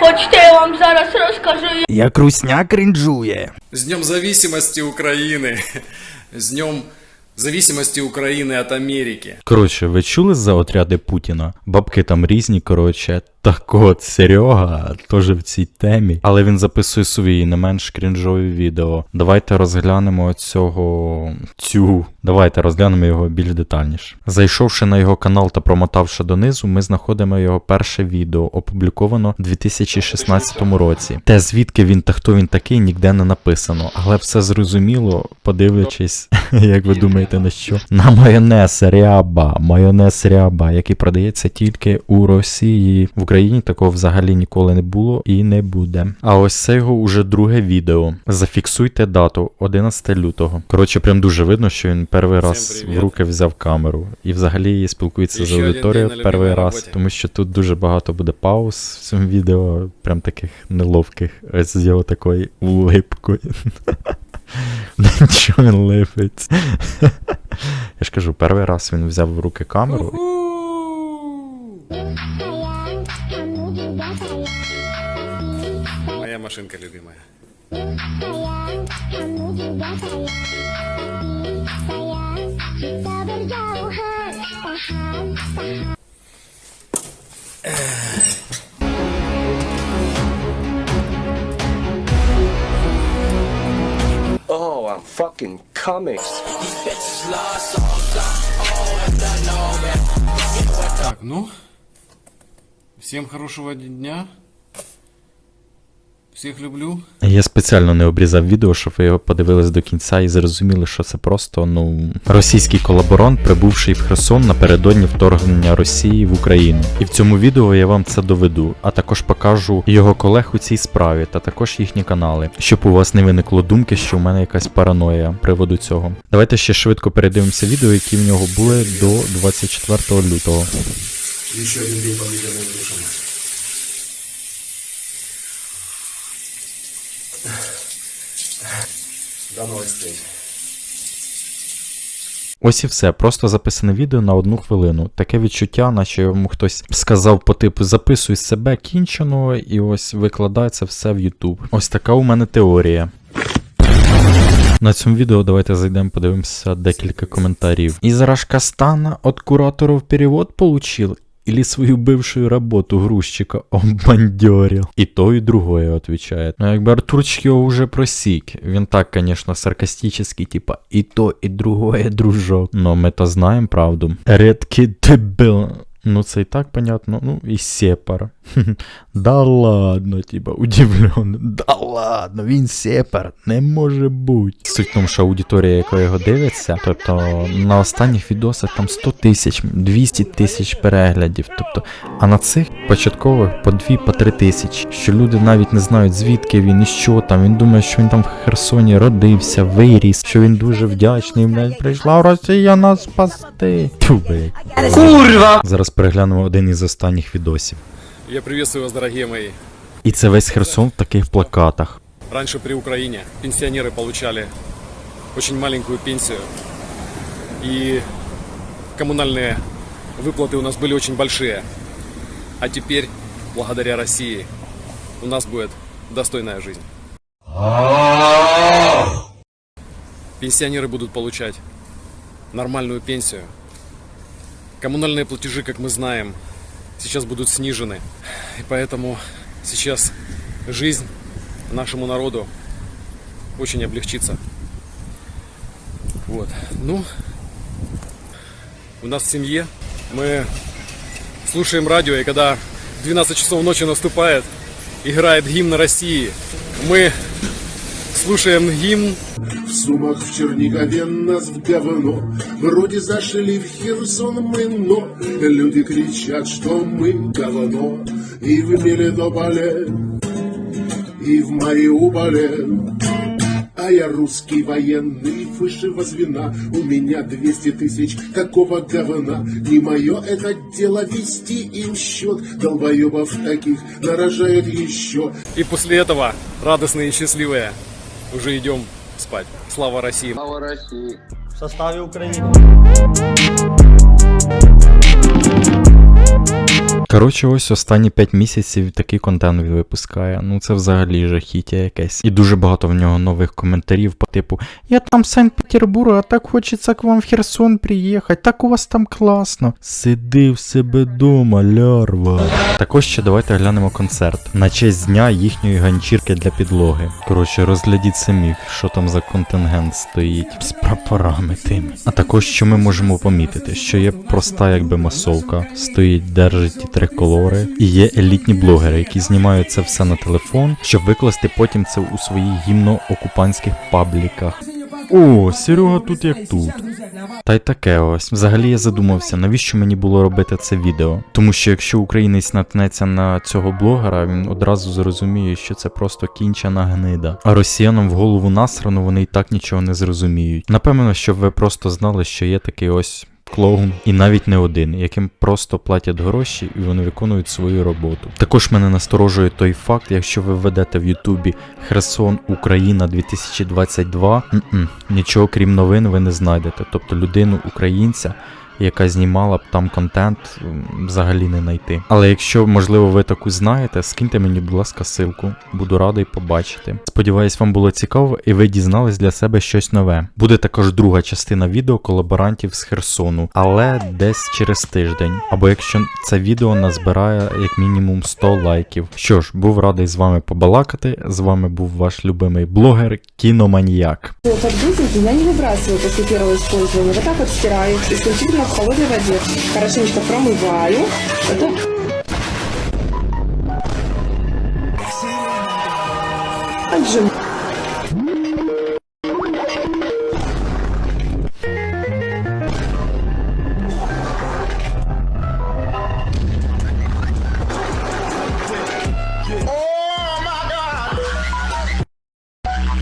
Хочете, я вам зараз розкажу, Як русня крінжує. З Днем Зависимості України. З Днем Зависимості України от Америки! Коротше, ви чули за отряди Путіна? Бабки там різні, коротше. Так от, Серега теж в цій темі. Але він записує свої не менш крінжові відео. Давайте розглянемо цього цю. Давайте розглянемо його більш детальніше. Зайшовши на його канал та промотавши донизу, ми знаходимо його перше відео, опубліковано в 2016 році. Те, звідки він та хто він такий, ніде не написано. Але все зрозуміло, подивлячись, як ви думаєте, на що? На майонез ряба, майонез ряба, який продається тільки у Росії. В Україні такого взагалі ніколи не було і не буде. А ось це його уже друге відео. Зафіксуйте дату 11 лютого. Коротше, прям дуже видно, що він перший раз в руки взяв камеру. І взагалі спілкується з аудиторією перший раз, роботі. тому що тут дуже багато буде пауз в цьому відео, прям таких неловких. Ось з його такою улипкою. Нічого він липить. Я ж кажу, перший раз він взяв в руки камеру. Машинка любимая. Oh, I'm fucking coming. Так, ну. Всем хорошего дня. Всех люблю. Я спеціально не обрізав відео, щоб ви його подивились до кінця і зрозуміли, що це просто ну російський колаборант, прибувший в Херсон напередодні вторгнення Росії в Україну. І в цьому відео я вам це доведу, а також покажу його колег у цій справі та також їхні канали, щоб у вас не виникло думки, що в мене якась параноя приводу цього. Давайте ще швидко передивимося відео, які в нього були до 24 лютого. Еще один день в До новых встреч. Ось і все, просто записане відео на одну хвилину. Таке відчуття, наче йому хтось сказав по типу записуй себе кінченого і ось викладай це все в YouTube. Ось така у мене теорія. На цьому відео давайте зайдемо, подивимося декілька коментарів. Из Рашкастана от кураторов перевод получил? Или свою бывшую работу грузчика обмандерил? И то, и другое отвечает. Ну, бы Артурчик его уже просик. Він так, конечно, саркастически, типа, и то, и другое, дружок. Но мы-то знаем правду. Редкий дебил. Ну, це і так понятно. Ну, і сепар. Да ладно, типа, удивлен. Да ладно, він сепар. Не може бути. Суть в тому, що аудиторія, яка його дивиться, тобто на останніх відосах там 100 тисяч, 200 тисяч переглядів. Тобто, а на цих початкових по 2 по 3 тисячі. Що люди навіть не знають, звідки він і що там. Він думає, що він там в Херсоні родився, виріс, що він дуже вдячний, блядь, прийшла Росія нас спасти. Тю, блядь. Курва! Зараз переглянемо один із останніх відосів. Я приветствую вас, дорогие мои. І це весь Херсон в таких плакатах. Раньше при Украине пенсионеры получали очень маленькую пенсию. И коммунальные выплаты у нас были очень большие. А теперь, благодаря России, у нас будет достойная жизнь. Пенсионеры будут получать нормальную пенсию. Коммунальные платежи, как мы знаем, сейчас будут снижены. И поэтому сейчас жизнь нашему народу очень облегчится. Вот. Ну, у нас в семье мы слушаем радио, и когда 12 часов ночи наступает, играет гимн России, мы слушаем гимн. В Сумах, в Чернигове нас в говно Вроде зашли в Херсон мы, но Люди кричат, что мы говно. И в Мелитополе, и в Мариуполе. А я русский военный высшего звена. У меня 200 тысяч такого говна. Не мое это дело вести им счет Долбоебов таких нарожают еще И после этого, радостные и счастливые, уже идем спать. Слава России! в составе Украины. Коротше, ось останні 5 місяців такий контент він випускає. Ну це взагалі жахіття якесь. І дуже багато в нього нових коментарів по типу Я там Санкт-Петербург, а так хочеться к вам в Херсон приїхати, так у вас там класно. Сиди в себе дома, лярва. Також ще давайте глянемо концерт на честь дня їхньої ганчірки для підлоги. Коротше, розглядіть самі, що там за контингент стоїть з прапорами тими. А також що ми можемо помітити, що є проста якби масовка, стоїть, держить триколори, і є елітні блогери, які знімають це все на телефон, щоб викласти потім це у своїх гімно-окупантських пабліках. О, Серега тут як тут. Та й таке ось. Взагалі я задумався, навіщо мені було робити це відео. Тому що якщо українець наткнеться на цього блогера, він одразу зрозуміє, що це просто кінчена гнида. А росіянам в голову насрано вони і так нічого не зрозуміють. Напевно, щоб ви просто знали, що є такий ось. Клоун і навіть не один, яким просто платять гроші і вони виконують свою роботу. Також мене насторожує той факт, якщо ви введете в Ютубі Херсон Україна 2022, м-м, нічого крім новин ви не знайдете. Тобто людину українця, яка знімала б там контент, м, взагалі не знайти. Але якщо, можливо, ви таку знаєте, скиньте мені, будь ласка, ссылку. Буду радий побачити. Сподіваюсь, вам було цікаво і ви дізнались для себе щось нове. Буде також друга частина відео колаборантів з Херсону, але десь через тиждень. Або якщо це відео назбирає як мінімум 100 лайків. Що ж, був радий з вами побалакати. З вами був ваш любимий блогер Кіноманіяк. Подгузники я не выбрасываю после первого использования. Вот так вот стираю исключительно в холодной воде. Хорошенечко промываю. Потом... Отжимаю.